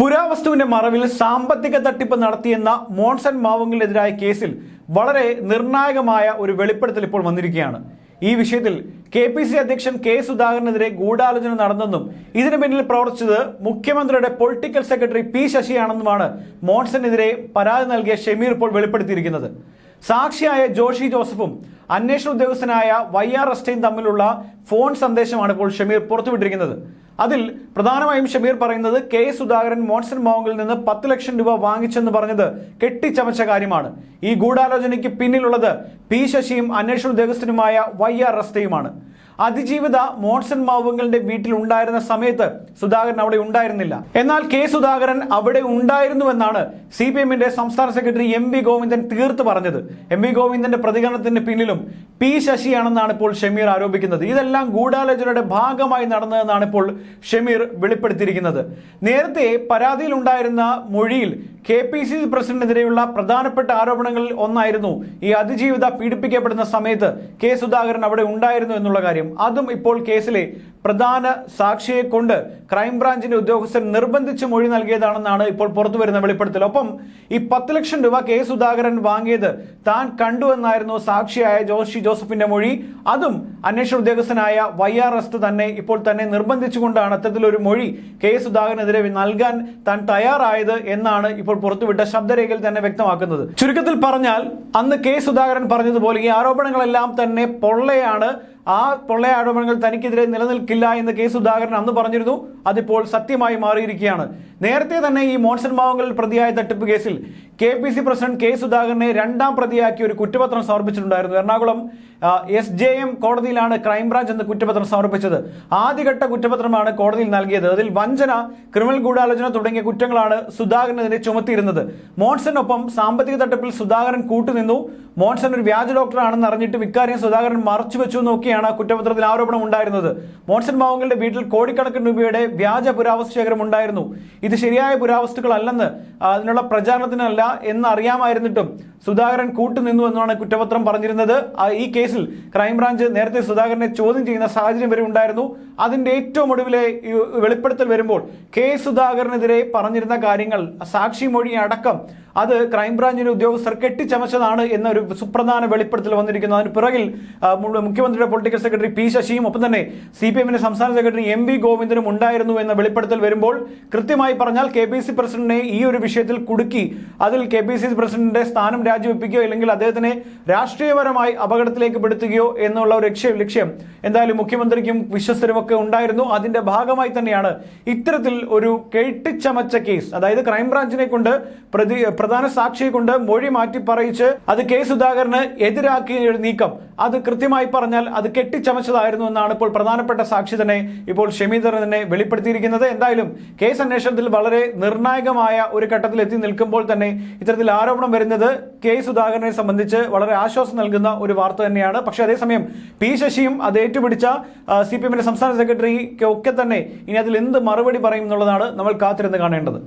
പുരാവസ്തുവിന്റെ മറവിൽ സാമ്പത്തിക തട്ടിപ്പ് നടത്തിയെന്ന മോൺസൺ മാവുങ്ങിനെതിരായ കേസിൽ വളരെ നിർണായകമായ ഒരു വെളിപ്പെടുത്തൽ ഇപ്പോൾ വന്നിരിക്കുകയാണ്. ഈ വിഷയത്തിൽ കെ പി സി അധ്യക്ഷൻ കെ സുധാകരനെതിരെ ഗൂഢാലോചന നടന്നെന്നും ഇതിനു പിന്നിൽ പ്രവർത്തിച്ചത് മുഖ്യമന്ത്രിയുടെ പൊളിറ്റിക്കൽ സെക്രട്ടറി പി ശശിയാണെന്നുമാണ് മോൺസനെതിരെ പരാതി നൽകിയ ഷമീർ ഇപ്പോൾ വെളിപ്പെടുത്തിയിരിക്കുന്നത്. സാക്ഷിയായ ജോഷി ജോസഫും അന്വേഷണ ഉദ്യോഗസ്ഥനായ വൈ ആർ തമ്മിലുള്ള ഫോൺ സന്ദേശമാണ് ഇപ്പോൾ ഷമീർ പുറത്തുവിട്ടിരിക്കുന്നത്. അതിൽ പ്രധാനമായും ഷമീർ പറയുന്നത് കെ സുധാകരൻ മോൺസൺ മോങ്ങിൽ നിന്ന് പത്ത് ലക്ഷം രൂപ വാങ്ങിച്ചെന്ന് പറഞ്ഞത് കെട്ടിച്ചമച്ച കാര്യമാണ്. ഈ ഗൂഢാലോചനയ്ക്ക് പിന്നിലുള്ളത് പി ശശിയും അന്വേഷണ ഉദ്യോഗസ്ഥനുമായ വൈ ആർ റസ്തയുമാണ്. അതിജീവിത മോൺസൺ മാവുങ്കലിന്റെ വീട്ടിൽ ഉണ്ടായിരുന്ന സമയത്ത് സുധാകരൻ അവിടെ ഉണ്ടായിരുന്നില്ല. എന്നാൽ കെ സുധാകരൻ അവിടെ ഉണ്ടായിരുന്നുവെന്നാണ് സി പി എമ്മിന്റെ സംസ്ഥാന സെക്രട്ടറി എം വി ഗോവിന്ദൻ തീർത്ത് പറഞ്ഞത്. എം വി ഗോവിന്ദന്റെ പ്രതികരണത്തിന് പിന്നിലും പി ശശിയാണെന്നാണ് ഇപ്പോൾ ഷമീർ ആരോപിക്കുന്നത്. ഇതെല്ലാം ഗൂഢാലോചനയുടെ ഭാഗമായി നടന്നതെന്നാണ് ഇപ്പോൾ ഷമീർ വെളിപ്പെടുത്തിയിരിക്കുന്നത്. നേരത്തെ പരാതിയിലുണ്ടായിരുന്ന മൊഴിയിൽ കെ പി സി സി പ്രസിഡന്റിനെതിരെയുള്ള പ്രധാനപ്പെട്ട ആരോപണങ്ങളിൽ ഒന്നായിരുന്നു ഈ അതിജീവിത പീഡിപ്പിക്കപ്പെടുന്ന സമയത്ത് കെ സുധാകരൻ അവിടെ ഉണ്ടായിരുന്നു എന്നുള്ള കാര്യം. അതും ഇപ്പോൾ കേസിലെ പ്രധാന സാക്ഷിയെ കൊണ്ട് ക്രൈംബ്രാഞ്ചിന്റെ ഉദ്യോഗസ്ഥൻ നിർബന്ധിച്ച് മൊഴി നൽകിയതാണെന്നാണ് ഇപ്പോൾ പുറത്തു വരുന്ന വെളിപ്പെടുത്തൽ. ഒപ്പം ഈ പത്ത് ലക്ഷം രൂപ കെ സുധാകരൻ വാങ്ങിയത് താൻ കണ്ടു എന്നായിരുന്നു സാക്ഷിയായ ജോഷി ജോസഫിന്റെ മൊഴി. അതും അന്വേഷണ ഉദ്യോഗസ്ഥനായ വൈ ആർ എസ് തന്നെ ഇപ്പോൾ തന്നെ നിർബന്ധിച്ചുകൊണ്ടാണ് അത്തരത്തിലൊരു മൊഴി കെ സുധാകരനെതിരെ നൽകാൻ താൻ തയ്യാറായത് എന്നാണ് ഇപ്പോൾ പുറത്തുവിട്ട ശബ്ദരേഖയിൽ തന്നെ വ്യക്തമാക്കുന്നത്. ചുരുക്കത്തിൽ പറഞ്ഞാൽ അന്ന് കെ സുധാകരൻ പറഞ്ഞതുപോലെ ഈ ആരോപണങ്ങളെല്ലാം തന്നെ പൊള്ളയാണ് ആ പൊള്ളയാരോപണങ്ങൾ തനിക്കെതിരെ നിലനിൽക്കില്ല എന്ന് കെ സുധാകരൻ അന്ന് പറഞ്ഞിരുന്നു. അതിപ്പോൾ സത്യമായി മാറിയിരിക്കുകയാണ്. നേരത്തെ തന്നെ ഈ മോൺസൺ മാവങ്ങളിൽ പ്രതിയായ തട്ടിപ്പ് കേസിൽ K P C president K സുധാകരനെ രണ്ടാം പ്രതിയാക്കി ഒരു കുറ്റപത്രം സമർപ്പിച്ചിട്ടുണ്ടായിരുന്നു. എറണാകുളം എസ് ജെ എം കോടതിയിലാണ് ക്രൈംബ്രാഞ്ച് എന്ന കുറ്റപത്രം സമർപ്പിച്ചത്. ആദ്യഘട്ട കുറ്റപത്രമാണ് കോടതിയിൽ നൽകിയത്. അതിൽ വഞ്ചന ക്രിമിനൽ ഗൂഢാലോചന തുടങ്ങിയ കുറ്റങ്ങളാണ് സുധാകരനെതിരെ ചുമത്തിയിരുന്നത്. മോൺസനൊപ്പം സാമ്പത്തിക തട്ടിപ്പിൽ സുധാകരൻ കൂട്ടുനിന്നു. മോൺസൺ ഒരു വ്യാജ ഡോക്ടറാണെന്ന് അറിഞ്ഞിട്ട് ഇക്കാര്യം സുധാകരൻ മറച്ചുവെച്ചു നോക്കിയാണ് ആ കുറ്റപത്രത്തിൽ ആരോപണം ഉണ്ടായിരുന്നത്. മോൺസൺ മാവങ്ങളുടെ വീട്ടിൽ കോടിക്കണക്കിന് രൂപയുടെ വ്യാജ പുരാവസ്തു ശേഖരം ഉണ്ടായിരുന്നു. ഇത് ശരിയായ പുരാവസ്തുക്കളല്ലെന്ന് അതിനുള്ള പ്രചാരണത്തിനല്ല എന്ന് അറിയാമായിരുന്നിട്ടും സുധാകരൻ കൂട്ടുനിന്നു എന്നാണ് കുറ്റപത്രം പറഞ്ഞിരുന്നത്. ഈ കേസിൽ ക്രൈംബ്രാഞ്ച് നേരത്തെ സുധാകരനെ ചോദ്യം ചെയ്യുന്ന സാഹചര്യം വരെ ഉണ്ടായിരുന്നു. അതിന്റെ ഏറ്റവും ഒടുവിലെ വെളിപ്പെടുത്തൽ വരുമ്പോൾ കെ സുധാകരനെതിരെ പറഞ്ഞിരുന്ന കാര്യങ്ങൾ സാക്ഷി മൊഴി അടക്കം അത് ക്രൈംബ്രാഞ്ചിന്റെ ഉദ്യോഗസ്ഥർ കെട്ടിച്ചമച്ചതാണ് എന്നൊരു സുപ്രധാന വെളിപ്പെടുത്തൽ വന്നിരിക്കുന്നു. അതിന് പിറകിൽ മുഖ്യമന്ത്രിയുടെ പൊളിറ്റിക്കൽ സെക്രട്ടറി പി ശശിയും ഒപ്പം തന്നെ സി പി എമ്മിന്റെ സംസ്ഥാന സെക്രട്ടറി എം വി ഗോവിന്ദനും ഉണ്ടായിരുന്നു എന്ന വെളിപ്പെടുത്തൽ വരുമ്പോൾ കൃത്യമായി പറഞ്ഞാൽ കെ പി സി പ്രസിഡന്റിനെ ഈ ഒരു വിഷയത്തിൽ കുടുക്കി അതിൽ കെ പി സി പ്രസിഡന്റിന്റെ സ്ഥാനം രാജിവെപ്പിക്കുകയോ അല്ലെങ്കിൽ അദ്ദേഹത്തിനെ രാഷ്ട്രീയപരമായി അപകടത്തിലേക്ക് പെടുത്തുകയോ എന്നുള്ള ഒരു ലക്ഷ്യം ലക്ഷ്യം എന്തായാലും മുഖ്യമന്ത്രിക്കും വിശ്വസ്തരുമൊക്കെ ഉണ്ടായിരുന്നു. അതിന്റെ ഭാഗമായി തന്നെയാണ് ഇത്തരത്തിൽ ഒരു കെട്ടിച്ചമച്ച കേസ് അതായത് ക്രൈംബ്രാഞ്ചിനെ കൊണ്ട് പ്രതി പ്രധാന സാക്ഷിയെ കൊണ്ട് മൊഴി മാറ്റി പറയിച്ച് അത് കെ സുധാകരന് എതിരാക്കിയ നീക്കം. അത് കൃത്യമായി പറഞ്ഞാൽ അത് കെട്ടിച്ചമച്ചതായിരുന്നു എന്നാണ് ഇപ്പോൾ പ്രധാനപ്പെട്ട സാക്ഷി തന്നെ ഇപ്പോൾ ഷമീദർ തന്നെ വെളിപ്പെടുത്തിയിരിക്കുന്നത്. എന്തായാലും കേസ് അന്വേഷണത്തിൽ വളരെ നിർണായകമായ ഒരു ഘട്ടത്തിൽ എത്തി നിൽക്കുമ്പോൾ തന്നെ ഇത്തരത്തിൽ ആരോപണം വരുന്നത് കെ സുധാകരനെ സംബന്ധിച്ച് വളരെ ആശ്വാസം നൽകുന്ന ഒരു വാർത്ത തന്നെയാണ്. പക്ഷേ അതേസമയം പി ശശിയും അത് ഏറ്റുപിടിച്ച സി പി എമ്മിന്റെ സംസ്ഥാന സെക്രട്ടറിക്ക് ഒക്കെ തന്നെ ഇനി അതിൽ എന്ത് മറുപടി പറയും എന്നുള്ളതാണ് നമ്മൾ കാത്തിരുന്ന് കാണേണ്ടത്.